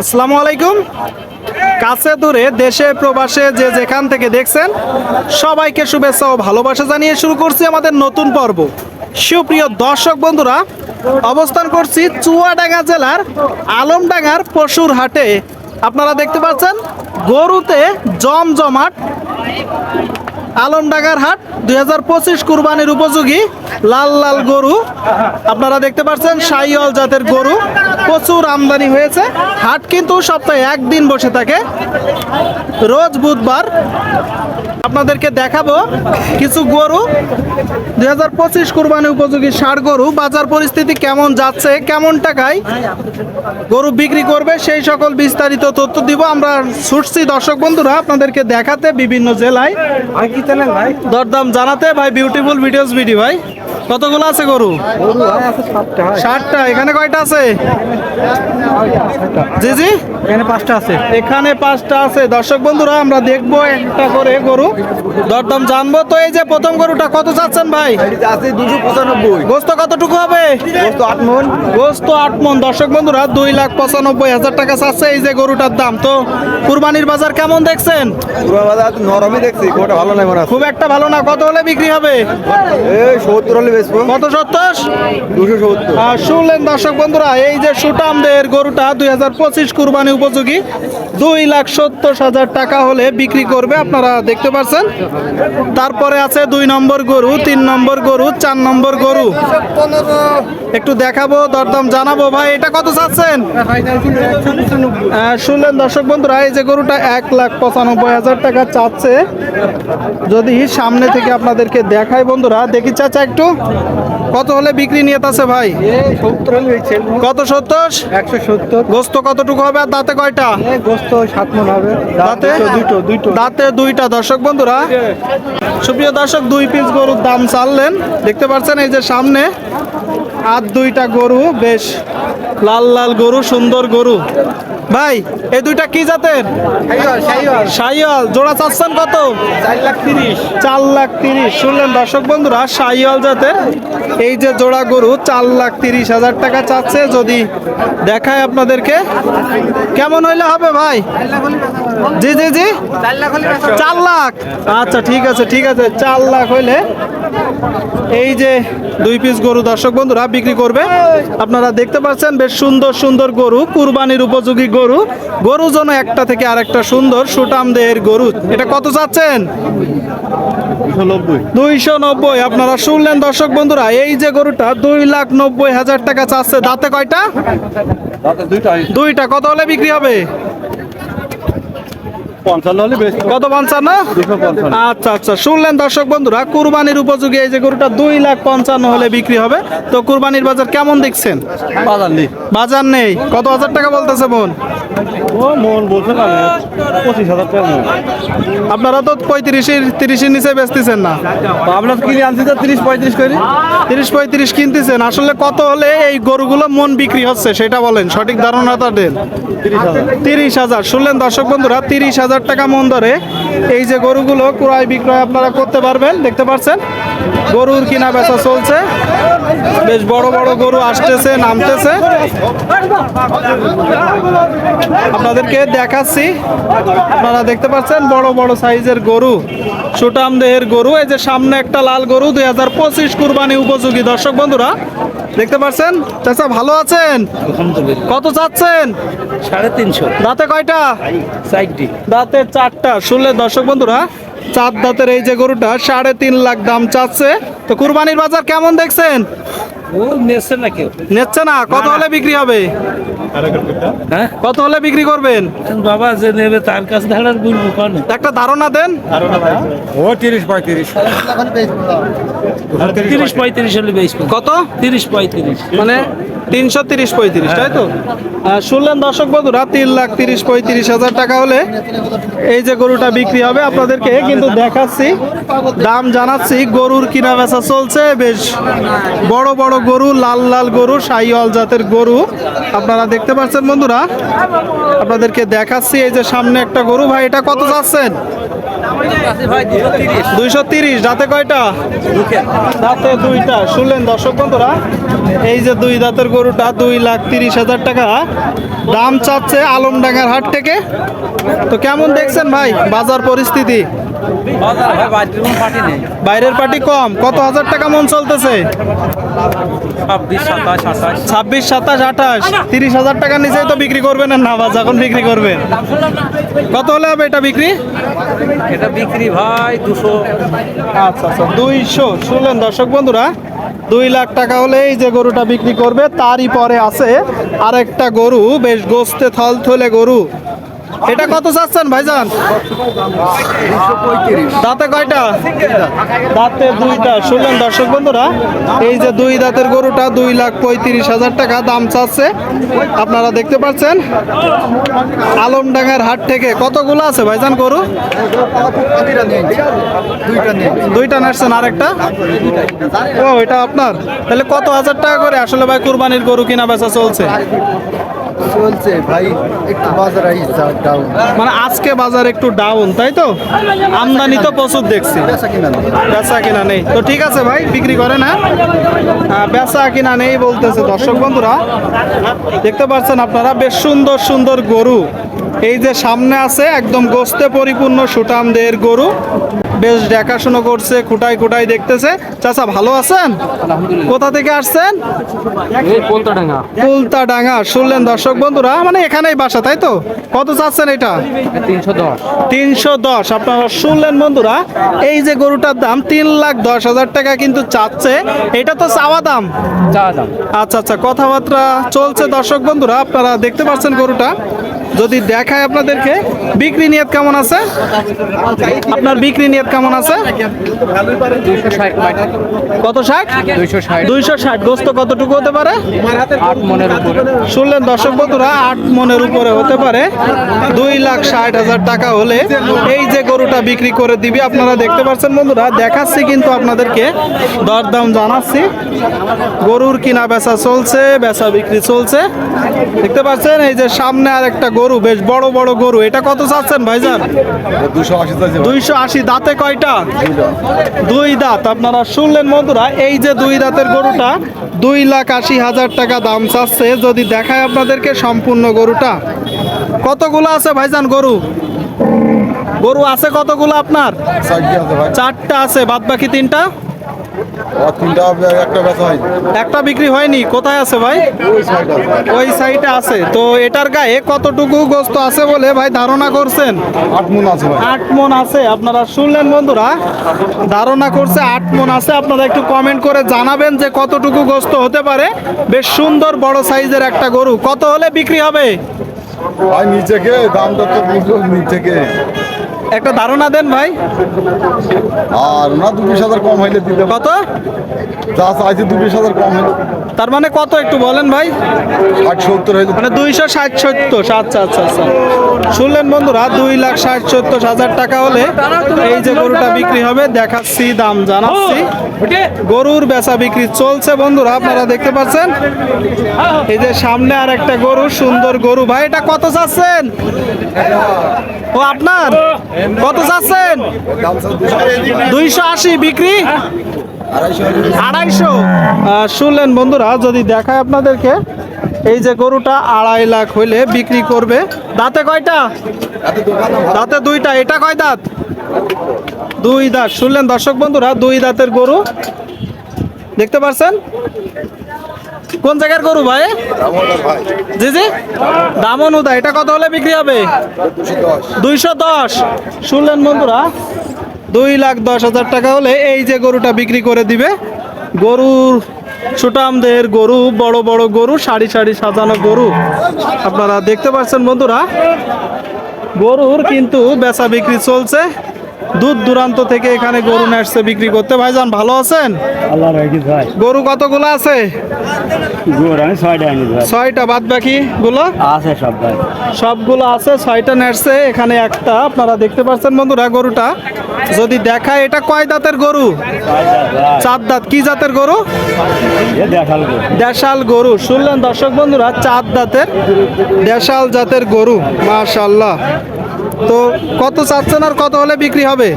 আসসালামু আলাইকুম। কাছে দূরে দেশে প্রবাসে যে যেখান থেকে দেখছেন, সবাইকে শুভেচ্ছা ও ভালোবাসা জানিয়ে শুরু করছি আমাদের নতুন পর্ব। সুপ্রিয় দর্শক বন্ধুরা, অবস্থান করছি চুয়াডাঙ্গা জেলার আলমডাঙ্গার পশুর হাটে। আপনারা দেখতে পাচ্ছেন, গরুতে জমজমাট আলমডাঙ্গার হাট, দুই হাজার পঁচিশ কুরবানির উপযোগী লাল লাল গরু। আপনারা দেখতে পাচ্ছেন সাইওয়াল জাতের গরু। প্রচুর আমদানি হয়েছে। হাট কিন্তু সপ্তাহে একদিন বসে থাকে। রোজ বুধবার আপনাদেরকে দেখাবো কিছু গরু। দুই হাজার পঁচিশ কুরবানি উপযোগী ষাট গরু। বাজার পরিস্থিতি কেমন যাচ্ছে কেমন টাকায় গরু বিক্রি করবে সেই সকল বিস্তারিত তথ্য দিব। আমরা ছুটছি দর্শক বন্ধুরা আপনাদেরকে দেখাতে বিভিন্ন জেলায়। দরদাম জানাতে ভাই বিউটিফুল ভিডিওস ভিডিও ভাই। কতগুলো আছে গরু? ষাটটা এখানে কয়টা আছে? জি জি। এখানে পাঁচটা আছে। এখানে পাঁচটা আছে। দর্শক বন্ধুরা আমরা দেখব একটা করে গরু। দরদাম জানব। তো এই যে প্রথম গরুটা কত চাচ্ছেন ভাই? দুশো পঁচানব্বই। গোস্ত কতটুকু হবে? গোস্ত আট মন। গোস্ত আট মন। দর্শক বন্ধুরা দুই লাখ পঁচানব্বই হাজার টাকা চাচ্ছে এই যে গরুটার দাম। তো কুরবানির বাজার কেমন দেখছেন? বাজার নরমই দেখছি। কোটা ভালো নাই খুব একটা ভালো না। কত হলে বিক্রি হবে? সত্তর হলে কত সত্তর? শুনলেন দর্শক বন্ধুরা এই যে সুটামদের গরুটা দুই হাজার পঁচিশ কুরবানি উপযোগী দুই লাখ সত্তর হাজার টাকা হলে বিক্রি করবে আপনারা দেখতে পাচ্ছেন তারপরে আছে দুই নম্বর গরু তিন নম্বর গরু চার নম্বর গরু। একটু দেখাবো দরদাম জানাব। ভাই এটা কত চাচ্ছেন? শুনলেন দর্শক বন্ধুরা এই যে গরুটা এক লাখ পঁচানব্বই হাজার টাকা চাচ্ছে। যদি সামনে থেকে আপনাদেরকে দেখাই বন্ধুরা দেখি চাচা একটু। কত হলে বিক্রি নিয়ে আছে ভাই? কত সত্তর? একশো সত্তর। গোস্ত কতটুকু হবে আর দাঁতে কয়টা? গোস্ত সাত মন হবে। দাঁতে? দুটো দুটো। দাঁতে দুইটা। দর্শক বন্ধুরা সুপ্রিয় দর্শক দুই পিস গরুর দাম চাললেন। দেখতে পাচ্ছেন এই যে সামনে আর দুইটা গরু বেশ লাল লাল গরু সুন্দর গরু। ভাই এই দুইটা কি জাতের? সাইয়াল জোড়া চাচ্ছেন কত? চার লাখ তিরিশ। চার লাখ তিরিশ। শুনলেন দর্শক বন্ধুরা সাইয়াল জাতের। এই যে জোড়া গরু চার লাখ তিরিশ হাজার টাকা চাচ্ছে। যদি দেখায় আপনাদেরকে কেমন হইলে হবে ভাই? জি জি জি। চার লাখ আচ্ছা ঠিক আছে ঠিক আছে। চার লাখ হইলে এই যে দুই পিস গরু দর্শক বন্ধুরা বিক্রি করবে। আপনারা দেখতে পাচ্ছেন বেশ সুন্দর সুন্দর গরু কুরবানির উপযোগী গরু। গরু যেন একটা থেকে আরেকটা সুন্দর সুটাম দেহের গরু। এটা কত চাচ্ছেন? দুইশো নব্বই। আপনারা শুনলেন দর্শক বন্ধুরা এই যে গরুটা দুই লাখ নব্বই হাজার টাকা চাচ্ছে। দাঁতে কয়টা? দুইটা কত হলে বিক্রি হবে? কত পঞ্চান্ন। আচ্ছা আচ্ছা। শুনলেন দর্শক বন্ধুরা কুরবানির উপযোগী এই যে গরুটা দুই লাখ পঞ্চান্ন হলে বিক্রি হবে। তো কুরবানির বাজার কেমন দেখছেন? বাজার নেই। বাজার নেই। কত হাজার টাকা বলতেছে বোন? ও মন বলছে না পঁচিশ হাজার টাকা মন আপনারা তো পঁয়ত্রিশের তিরিশের নিচে বেচতেছেন না। আপনার কিনে আনছি তো তিরিশ পঁয়ত্রিশ করে। তিরিশ পঁয়ত্রিশ কিনতেছেন। আসলে কত হলে এই গরুগুলো মন বিক্রি হচ্ছে সেটা বলেন। সঠিক ধারণাটা দেন তিরিশ হাজার। তিরিশ হাজার। শুনলেন দর্শক বন্ধুরা তিরিশ হাজার টাকা মন ধরে এই যে গরুগুলো ক্রয় বিক্রয় আপনারা করতে পারবেন দেখতে পাচ্ছেন? গরুর কিনা বেচা চলছে। বেশ বড় বড় গরু আসতেছে নামতেছে। আপনাদেরকে দেখাচ্ছি। আপনারা দেখতে পাচ্ছেন বড় বড় সাইজের গরু সুটাম দেহের গরু। এই যে সামনে একটা লাল গরু দুই হাজার পঁচিশ কুরবানি উপযোগী। দর্শক বন্ধুরা দেখতে পাচ্ছেন? চাচা ভালো আছেন? কত চাচ্ছেন? সাড়ে তিনশো। দাঁতে কয়টা? দাঁতে চারটা। শুনলে দর্শক বন্ধুরা চার দাঁতের এই যে গরুটা সাড়ে তিন লাখ দাম চাচ্ছে। তো কুরবানির বাজার কেমন দেখছেন? ও নেছে না কেউ। নিচ্ছে না? কত হলে বিক্রি হবে? হ্যাঁ? কত হলে বিক্রি করবেন? বাবা যে নেবে তার কাছে ধারার বলব কেন? একটা ধারণা দেন। ও তিরিশ পঁয়ত্রিশ। তিরিশ পঁয়ত্রিশ হলে বেশ কত? তিরিশ পঁয়ত্রিশ। মানে? তিনশো তিরিশ পঁয়ত্রিশ, তাই তো? শুনলেন দর্শক বন্ধুরা, তিন লাখ তিরিশ পঁয়ত্রিশ হাজার টাকা হলে এই যে গরুটা বিক্রি হবে আপনাদেরকে, কিন্তু দেখাচ্ছি, দাম জানাচ্ছি, গরুর কিনা বেচা চলছে, বেশ বড় বড় গরু, লাল লাল গরু, সাইওয়াল জাতের গরু। আপনারা দেখতে পাচ্ছেন বন্ধুরা, আপনাদেরকে দেখাচ্ছি, এই যে সামনে একটা গরু, ভাই, এটা কত যাচ্ছেন দুইশো তিরিশ দাঁতে কয়টা? দাঁতে দুইটা। শুনলেন দর্শক বন্ধুরা এই যে দুই দাঁতের গরুটা দুই লাখ তিরিশ হাজার টাকা। দাম চাচ্ছে আলমডাঙ্গার হাট থেকে। তো কেমন দেখছেন ভাই বাজার পরিস্থিতি? বাইরের পার্টি কম। কত হাজার টাকা মন চলতেছে? ছাব্বিশ সাতাশ আঠাশ। তিরিশ হাজার টাকার নিচে তো বিক্রি করবেন না বা যখন বিক্রি করবেন। কত হলে হবে এটা বিক্রি? এটা বিক্রি ভাই দুশো। আচ্ছা আচ্ছা দুইশো। শুনলেন দর্শক বন্ধুরা দুই লাখ টাকা হলে এই যে গরুটা বিক্রি করবে তারই পরে আছে আরেকটা গরু বেশ গোস্তে থল থলে গরু। এটা কত চাচ্ছেন ভাইজান? দাঁতে কয়টা? দাঁতে দুইটা। শুনলেন দর্শক বন্ধুরা, এই যে দুই দাঁতের গরুটা দুই লাখ পঁয়ত্রিশ হাজার টাকা দাম চাচ্ছে। আপনারা দেখতে পাচ্ছেন, আলমডাঙ্গার হাট থেকে কতগুলো আছে ভাইজান গরু? দুইটা নাচছেন আরেকটা? ও, এটা আপনার? তাহলে কত হাজার টাকা করে? আসলে ভাই কুরবানির গরু কিনা বেচা চলছে। চলছে ভাই একটু বাজার ডাউন মানে আজকে বাজার একটু ডাউন তাই তো? আমদানি তো প্রচুর দেখছি। বেচা কিনা নেই। বেচা কিনা নেই। তো ঠিক আছে ভাই বিক্রি করে না আহ, বেচা কিনা নেই বলতেছে দর্শক বন্ধুরা। দেখতে পাচ্ছেন আপনারা বেশ সুন্দর সুন্দর গরু। এই যে সামনে আছে একদম গোস্তে পরিপূর্ণ সুটামদের গরু। বেশ দেখাশুনো করছে খুঁটাই খুঁটাই দেখতেছে। চাচা ভালো আছেন? কোথা থেকে আসছেন? কুলতা ডাঙ্গা শুনলেন দর্শক বন্ধুরা? মানে এখানেই বাসা তাই তো? কত চাচ্ছেন এটা? তিনশো দশ। আপনারা শুনলেন বন্ধুরা এই যে গরুটার দাম তিন লাখ দশ হাজার টাকা কিন্তু চাচ্ছে। এটা তো চাওয়া দাম? দাম। আচ্ছা আচ্ছা কথাবার্তা চলছে দর্শক বন্ধুরা আপনারা দেখতে পাচ্ছেন গরুটা। যদি দেখায় আপনাদেরকে বিক্রি নিয়ত কেমন আছে? আপনার বিক্রি নিয়ত কেমন আছে? কত ষাট? দুইশো ষাট। গোস্ত কতটুকু হতে পারে? শুনলেন দর্শক বন্ধুরা আট মনের উপরে হতে পারে। দুই লাখ ষাট হাজার টাকা হলে এই যে গরুটা বিক্রি করে দিবি আপনারা দেখতে পাচ্ছেন বন্ধুরা দেখাচ্ছি কিন্তু আপনাদেরকে দরদাম জানাচ্ছি। গরুর কিনা বেচা চলছে বেচা বিক্রি চলছে। দেখতে পাচ্ছেন এই যে সামনে আর একটা গরু বেশ বড় বড় গরু। এটা কত চাচ্ছেন ভাইজান। দুইশো আশি। দাঁতে কয়টা? দুই দাঁত। আপনারা শুনলেন বন্ধুরা এই যে দুই দাঁতের গরুটা দুই লাখ আশি হাজার টাকা দাম চাচ্ছে। যদি দেখায় আপনাদেরকে সম্পূর্ণ গরুটা। কতগুলো আছে ভাইজান গরু? গরু আছে কতগুলো আপনার? চারটে আছে বাদ বাকি তিনটা? তিনটা একটা বেচা হয় একটা বিক্রি হয়নি কোথায় আছে ভাই? ওই সাইড আছে। তো এটার গায়ে কতটুকু গোস্ত আছে বলে ভাই ধারণা করছেন? আট মন আছে আট মন আছে। আপনারা শুনলেন বন্ধুরা ধারণা করছে আট মন আছে। আপনারা একটু কমেন্ট করে জানাবেন যে কতটুকু গোস্ত হতে পারে। বেশ সুন্দর বড় সাইজের একটা গরু। কত হলে বিক্রি হবে? ভাই নিচেকে দামটা তো নিচেকে একটা ধারণা দেন ভাই। আর না দু বিশ হাজার কম হইলে দিতে কত? যা চাইছে দু বিশ হাজার কম হইলে তার মানে কত একটু বলেন ভাই? মানে দুইশো ষাট সত্তর। আচ্ছা আচ্ছা আচ্ছা। শুনলেন বন্ধুরা দুই লাখ ষাট সত্তর হাজার টাকা হলে এই যে গরুটা বিক্রি হবে দেখাচ্ছি দাম জানাচ্ছি। গরুর বেচা বিক্রি চলছে বন্ধুরা আপনারা দেখতে পাচ্ছেন। এই যে সামনে আর একটা গরু সুন্দর গরু। ভাই এটা কত চাচ্ছেন? ও আপনার? কত চাচ্ছেন? দুইশো আশি বিক্রি? আড়াইশো শুনলেন বন্ধুরা যদি দেখায় আপনাদেরকে এই যে গরুটা আড়াই লাখ হইলে বিক্রি করবে। দাঁতে কয়টা? দাঁতে দুইটা। এটা কয় দাঁত? দুই দাঁত। শুনলেন দর্শক বন্ধুরা দুই দাঁতের গরু। দেখতে পাচ্ছেন কোন জায়গার গরু ভাই? জি জি। দামনুদা এটা কত হলে বিক্রি হবে? দুইশো দশ। শুনলেন বন্ধুরা দুই লাখ দশ হাজার টাকা হলে এই যে গরুটা বিক্রি করে দিবে। গরুর ছোটামদের গরু, বড় বড় গরু, সারি সারি সাজানো গরু। আপনারা দেখতে পাচ্ছেন বন্ধুরা, গরুর কিন্তু বেচা বিক্রি চলছে। দূর দূরান্ত থেকে এখানে গরু নিয়ে আসছে বিক্রি করতে। ভাইজান ভালো আছেন? গরু কতগুলো আছে? ছয়টা বাদ বাকি গুলো? আছে সব ভাই। সবগুলো আছে ছয়টা নেটসে এখানে একটা আপনারা দেখতে পাচ্ছেন বন্ধুরা গরুটা। যদি দেখায় এটা কয় দাঁতের গরু? চার দাঁত কি জাতের গরু? দেশাল গরু। শুনলেন দর্শক বন্ধুরা চার দাঁতের দেশাল জাতের গরু মাশাল্লাহ তো কত চাচ্ছেন আর কত হলে বিক্রি হবে?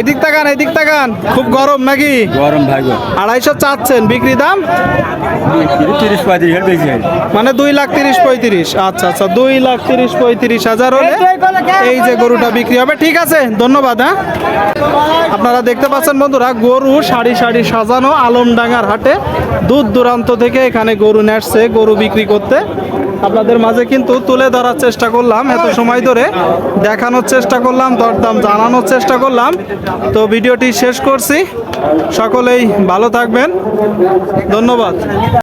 এদিক তাকান এদিক তাকান। খুব গরম নাকি? গরম ভাই আড়াইশো চাচ্ছেন বিক্রি দাম? তিরিশ পঁয়ত্রিশ মানে দুই লাখ তিরিশ পঁয়ত্রিশ। আচ্ছা আচ্ছা দুই লাখ তিরিশ পঁয়ত্রিশ হাজার হলে এই যে গরুটা বিক্রি হবে। ঠিক আছে ধন্যবাদ হ্যাঁ। আপনারা দেখতে পাচ্ছেন বন্ধুরা গরু সারি সারি সাজানো আলমডাঙ্গার হাটে। দূর দূরান্ত থেকে এখানে গরু নেসছে গরু বিক্রি করতে। আপনাদের মাঝে কিন্তু তুলে ধরার চেষ্টা করলাম। এত সময় ধরে দেখানোর চেষ্টা করলাম, দরদাম জানানোর চেষ্টা করলাম। তো ভিডিওটি শেষ করছি। সকলেই ভালো থাকবেন। ধন্যবাদ।